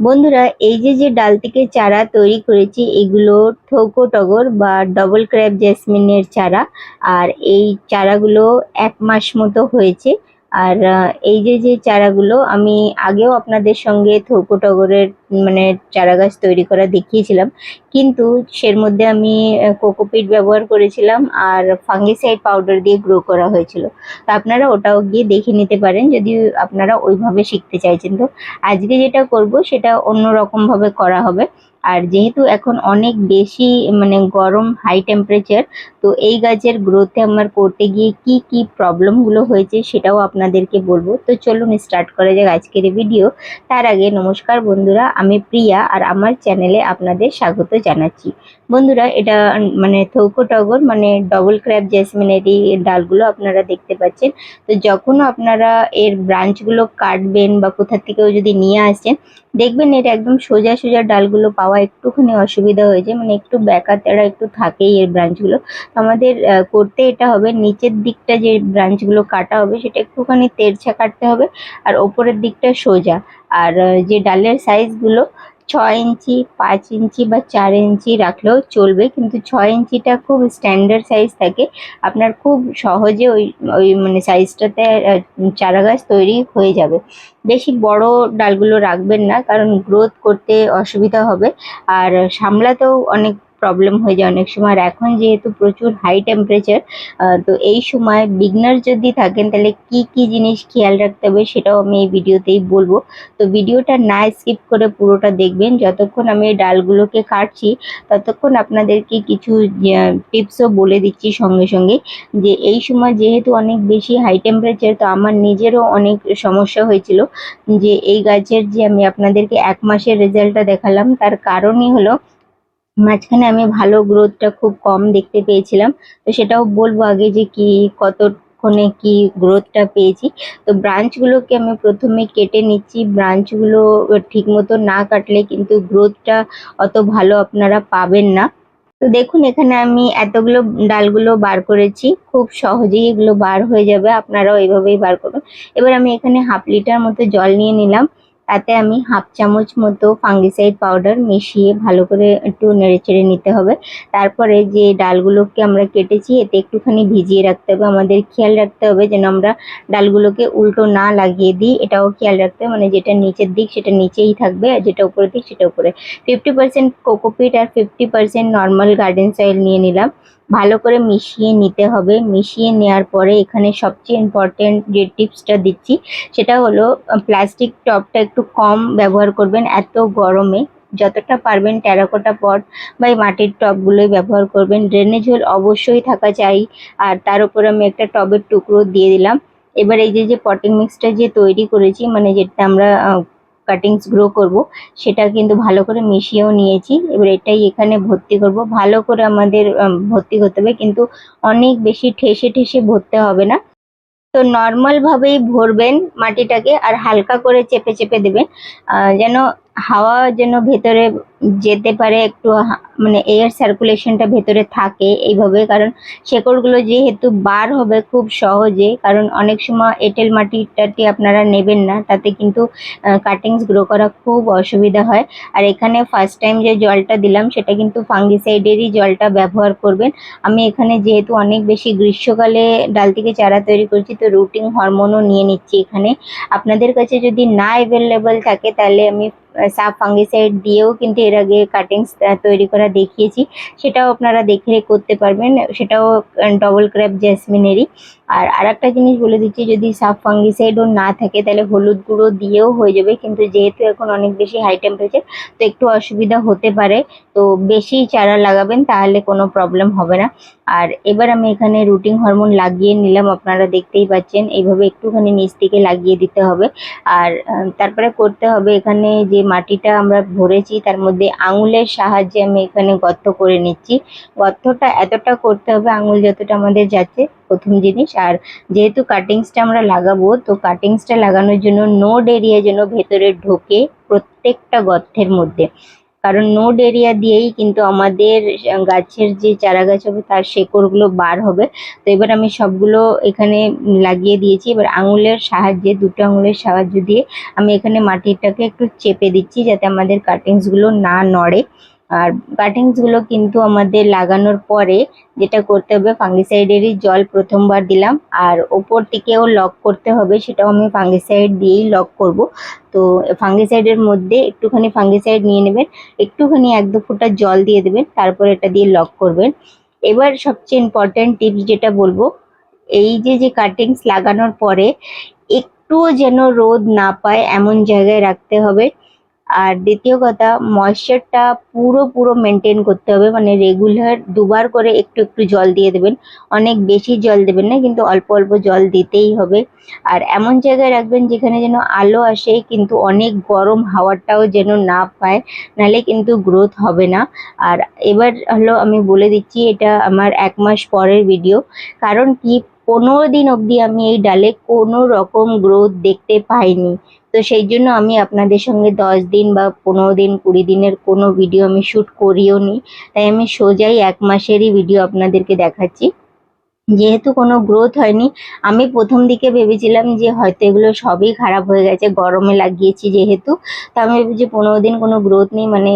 বন্ধুরা, এই যে যে ডাল থেকে চারা তৈরি করেছি, এগুলো ঠোকো টগর বা ডবল ক্র্যাব জেসমিনের চারা। আর এই চারাগুলো এক মাস মতো হয়েছে। আর এই যে যে চারাগুলো আমি আগেও আপনাদের সঙ্গে থৌকো টগরের মানে চারা গাছ তৈরি করা দেখিয়েছিলাম। কিন্তু সের মধ্যে আমি কোকোপিট ব্যবহার করেছিলাম আর ফাঙ্গিসাইড পাউডার দিয়ে গ্রো করা হয়েছিল। তো আপনারা ওটাও গিয়ে দেখে নিতে পারেন যদি আপনারা ওইভাবে শিখতে চাইছেন। তো আজকে যেটা করব সেটা অন্য রকম ভাবে করা হবে। আর যেহেতু এখন অনেক বেশি মানে গরম হাই টেম্পারেচার তো এই গাছের গ্রোথে আমার করতে গিয়ে কি কি প্রবলেমগুলো হয়েছে সেটাও আপনাদেরকে বলব। তো চলুন স্টার্ট করা যাক আজকের ভিডিও তার আগে নমস্কার বন্ধুরা, আমি প্রিয়া আর আমার চ্যানেলে আপনাদের স্বাগত জানাচ্ছি। বন্ধুরা, এটা মানে থৌকো টগর মানে ডবল ক্র্যাব জেসমিনের এই ডালগুলো আপনারা দেখতে পাচ্ছেন। তো যখনও আপনারা এর ব্রাঞ্চগুলো কাটবেন বা কোথা থেকেও যদি নিয়ে আসছেন দেখবেন এটা একদম সোজা সোজা ডালগুলো পাওয়া একটুখানি অসুবিধা হয়েছে মানে একটু ব্যাকাতেরা একটু থাকেই এর ব্রাঞ্চগুলো আমাদের করতে এটা হবে, নিচের দিকটা যে ব্রাঞ্চগুলো কাটা হবে সেটা একটুখানি তেরছা কাটতে হবে, আর ওপরের দিকটা সোজা। আর যে ডালের সাইজগুলো ছয় ইঞ্চি, পাঁচ ইঞ্চি বা চার ইঞ্চি রাখলেও চলবে। কিন্তু ছয় ইঞ্চিটা খুব স্ট্যান্ডার্ড সাইজ থাকে। আপনার খুব সহজে ওই ওই মানে সাইজটাতে চারা গাছ তৈরি হয়ে যাবে। বেশি বড় ডালগুলো রাখবেন না, কারণ গ্রোথ করতে অসুবিধা হবে। আর সামলাতেও অনেক প্রবলেম হয়ে যায় অনেক সময়। আর এখন যেহেতু প্রচুর হাই টেম্পারেচার তো এই সময় বিগনার যদি থাকেন, তাহলে কি কি জিনিস খেয়াল রাখতে হবে সেটাও আমি এই ভিডিওতেই বলব। তো ভিডিওটা না স্কিপ করে পুরোটা দেখবেন। যতক্ষণ আমি এই ডালগুলোকে কাটছি, ততক্ষণ আপনাদেরকে কিছু টিপসও বলে দিচ্ছি সঙ্গে সঙ্গে যে এই সময় যেহেতু অনেক বেশি হাই টেম্পারেচার তো আমার নিজেরও অনেক সমস্যা হয়েছিল যে এই গাছের যে আমি আপনাদেরকে এক মাসের রেজাল্টটা দেখালাম, তার কারণই হলো মাঝখানে আমি ভালো গ্রোথটা খুব কম দেখতে পেয়েছিলাম। তো সেটাও বলব আগে যে কি, কতক্ষণে কি গ্রোথটা পেয়েছি। তো ব্রাঞ্চগুলোকে আমি প্রথমে কেটে নিচ্ছি। ব্রাঞ্চগুলো ঠিক মতো না কাটলে কিন্তু গ্রোথটা অত ভালো আপনারা পাবেন না। তো দেখুন, এখানে আমি এতগুলো ডালগুলো বার করেছি। খুব সহজেই এগুলো বার হয়ে যাবে। আপনারাও এইভাবেই বার করুন। এবার আমি এখানে হাফ লিটার মতো জল নিয়ে নিলাম। তাতে আমি হাফ চামচ মতো ফাঙ্গিসাইড পাউডার মিশিয়ে ভালো করে একটু নেড়েচেড়ে নিতে হবে। তারপরে যে ডালগুলোকে আমরা কেটেছি, এতে একটুখানি ভিজিয়ে রাখতে হবে। আমাদের খেয়াল রাখতে হবে যেন আমরা ডালগুলোকে উল্টো না লাগিয়ে দিই। এটাও খেয়াল রাখতে হবে। মানে যেটা নিচের দিক, সেটা নিচেই থাকবে আর যেটা উপরের দিক, সেটা উপরে। ফিফটি পার্সেন্ট কোকোপিট আর fifty percent normal garden soil নিয়ে নিলাম। ভালো করে মিশিয়ে নিতে হবে। মিশিয়ে নেওয়ার পরে এখানে সবচেয়ে ইম্পর্টেন্ট যে টিপসটা দিচ্ছি, সেটা হলো প্লাস্টিক টবটা একটু কম ব্যবহার করবেন এত গরমে। যতটা পারবেন টেরাকোটা পট বা এই মাটির টবগুলোই ব্যবহার করবেন। ড্রেনেজ হোল অবশ্যই থাকা চাই। আর তার উপর আমি একটা টবের টুকরো দিয়ে দিলাম। এবার এই যে যে পটিং মিক্সটা যে তৈরি করেছি মানে যেটা আমরা কাটিংস গ্রো করব, সেটা কিন্তু ভালো করে মিশিয়েও নিয়েছি। এবার এটাই এখানে ভর্তি করব। ভালো করে আমাদের ভর্তি করতে হবে, কিন্তু অনেক বেশি ঠেসে ঠেসে ভরতে হবে না। তো নর্মালভাবেই ভরবেন মাটিটাকে, আর হালকা করে চেপে চেপে দেবেন। যেন হাওয়া যেন ভেতরে যেতে পারে, একটু মানে এয়ার সার্কুলেশনটা ভেতরে থাকে এইভাবে। কারণ শেকড়গুলো যেহেতু বার হবে খুব সহজে, কারণ অনেক সময় এঁটেল মাটিটাটি আপনারা নেবেন না, তাতে কিন্তু কাটিংস গ্রো করা খুব অসুবিধা হয়। আর এখানে ফার্স্ট টাইম যে জলটা দিলাম, সেটা কিন্তু ফাঙ্গিসাইডেরই জলটা ব্যবহার করবেন। আমি এখানে যেহেতু অনেক বেশি গ্রীষ্মকালে ডাল থেকে চারা তৈরি করছি, তো রুটিং হরমোনও নিয়ে নিচ্ছি এখানে। আপনাদের কাছে যদি না অ্যাভেলেবল থাকে, তাহলে আমি সাব ফাঙ্গিসাইড দিয়েও কিন্তু এর আগে কাটিংস তৈরি করা দেখিয়েছি। সেটাও আপনারা দেখে করতে পারবেন। সেটাও ডবল ক্র্যাপ জেসমিনেরই আর আরেকটা জিনিস বলে দিচ্ছি, যদি সাব ফাঙ্গিসাইডও না থাকে, তাহলে হলুদ গুঁড়ো দিয়েও হয়ে যাবে। কিন্তু যেহেতু এখন অনেক বেশি হাই টেম্পারেচার তো একটু অসুবিধা হতে পারে। তো বেশি চারা লাগাবেন, তাহলে কোনো প্রবলেম হবে না। আর এবার আমি এখানে রুটিং হরমোন লাগিয়ে নিলাম, আপনারা দেখতেই পাচ্ছেন। এইভাবে একটুখানি নিচ থেকে লাগিয়ে দিতে হবে। আর তারপরে করতে হবে এখানে যে মাটিটা আমরা ভরেছি, তার মধ্যে আঙুলের সাহায্যে আমি এখানে গর্ত করে নিচ্ছি। গর্তটা এতটা করতে হবে, আঙুল যতটা আমাদের যাচ্ছে প্রথম জিনিস। আর যেহেতু কাটিংসটা আমরা লাগাবো, তো কাটিংসটা লাগানোর জন্য নোড এরিয়া যেন ভেতরে ঢোকে প্রত্যেকটা গর্তের মধ্যে। কারণ নোড এরিয়া দিয়েই কিন্তু আমাদের গাছের যে চারা গাছ হবে তার শেকড়গুলো বার হবে। তো এবার আমি সবগুলো এখানে লাগিয়ে দিয়েছি। এবার আঙুলের সাহায্যে, দুটো আঙুলের সাহায্য দিয়ে আমি এখানে মাটিটাকে একটু চেপে দিচ্ছি যাতে আমাদের কাটিংসগুলো না নড়ে। আর কাটিংসগুলো কিন্তু আমাদের লাগানোর পরে যেটা করতে হবে ফাঙ্গিসাইডেরই জল প্রথমবার দিলাম। আর ওপর থেকেও লক করতে হবে, সেটাও আমি ফাঙ্গিসাইড দিয়েই লক করব। তো ফাঙ্গিসাইডের মধ্যে একটুখানি ফাঙ্গিসাইড নিয়ে নেবেন, একটুখানি এক দু ফোঁটা জল দিয়ে দেবেন, তারপর এটা দিয়ে লক করবেন। এবার সবচেয়ে ইম্পর্ট্যান্ট টিপস যেটা বলব, এই যে যে কাটিংস লাগানোর পরে একটুও যেন রোদ না পায়, এমন জায়গায় রাখতে হবে। আর দ্বিতীয় কথা ময়েশ্চারটা পুরো পুরো মেনটেন করতে হবে। মানে রেগুলার দুবার করে একটু একটু জল দিয়ে দেবেন। অনেক বেশি জল দেবেন না, কিন্তু অল্প অল্প জল দিতেই হবে। আর এমন জায়গায় রাখবেন যেখানে যেন আলো আসে, কিন্তু অনেক গরম হাওয়াটাও যেন না পায়, নাহলে কিন্তু গ্রোথ হবে না। আর এবার হলো আমি বলে দিচ্ছি, এটা আমার এক মাস পরের ভিডিও কারণ কি? পনেরো দিন অবধি আমি এই ডালে কোনো রকম গ্রোথ দেখতে পাইনি। তো সেই জন্য আমি আপনাদের সঙ্গে দশ দিন বা পনেরো দিন, কুড়ি দিনের কোনো ভিডিও আমি শ্যুট করিও নি তাই আমি সোজাই এক মাসেরই ভিডিও আপনাদেরকে দেখাচ্ছি। যেহেতু কোনো গ্রোথ হয়নি, আমি প্রথম দিকে ভেবেছিলাম যে হয়তো এগুলো সবই খারাপ হয়ে গেছে, গরমে লাগিয়েছি যেহেতু। তো আমি ভেবেছি পনেরো দিন কোনো গ্রোথ নেই মানে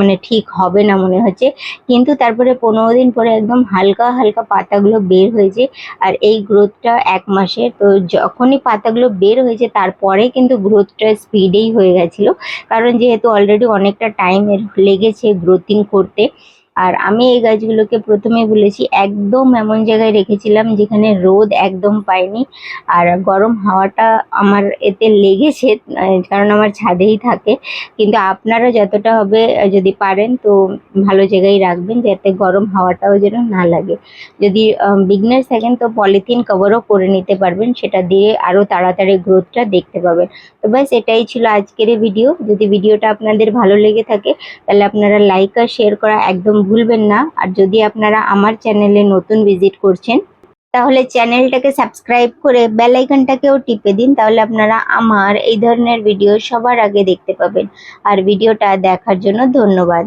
মানে ঠিক হবে না মনে হচ্ছে। কিন্তু তারপরে পনেরো দিন পরে একদম হালকা হালকা পাতাগুলো বের হয়েছে, আর এই গ্রোথটা এক মাসের। তো যখনই পাতাগুলো বের হয়েছে, তারপরে কিন্তু গ্রোথটা স্পিডেই হয়ে গেছিল। কারণ যেহেতু অলরেডি অনেকটা টাইম লেগেছে গ্রোথিং করতে আর আমি এই গাছগুলোকে প্রথমে বলেছি, একদম এমন জায়গায় রেখেছিলাম যেখানে রোদ একদম পাইনি। আর গরম হাওয়াটা আমার এতে লেগেছে কারণ আমার ছাদেই থাকে। কিন্তু আপনারা যতটা হবে যদি পারেন, তো ভালো জায়গায় রাখবেন যাতে গরম হাওয়াটাও যেন না লাগে। যদি বিগনার্স থাকেন, তো পলিথিন কভারও করে নিতে পারবেন, সেটা দিয়ে আরও তাড়াতাড়ি গ্রোথটা দেখতে পাবেন। তো ব্যাস, এটাই ছিল আজকের ভিডিও যদি ভিডিওটা আপনাদের ভালো লেগে থাকে, তাহলে আপনারা লাইক আর শেয়ার করা একদম ভুলবেন না। আর যদি আপনারা আমার চ্যানেলে নতুন ভিজিট করছেন, তাহলে চ্যানেলটাকে সাবস্ক্রাইব করে বেল আইকনটাকেও টিপে দিন, তাহলে আপনারা আমার এই ধরনের ভিডিও সবার আগে দেখতে পাবেন। আর ভিডিওটা দেখার জন্য ধন্যবাদ।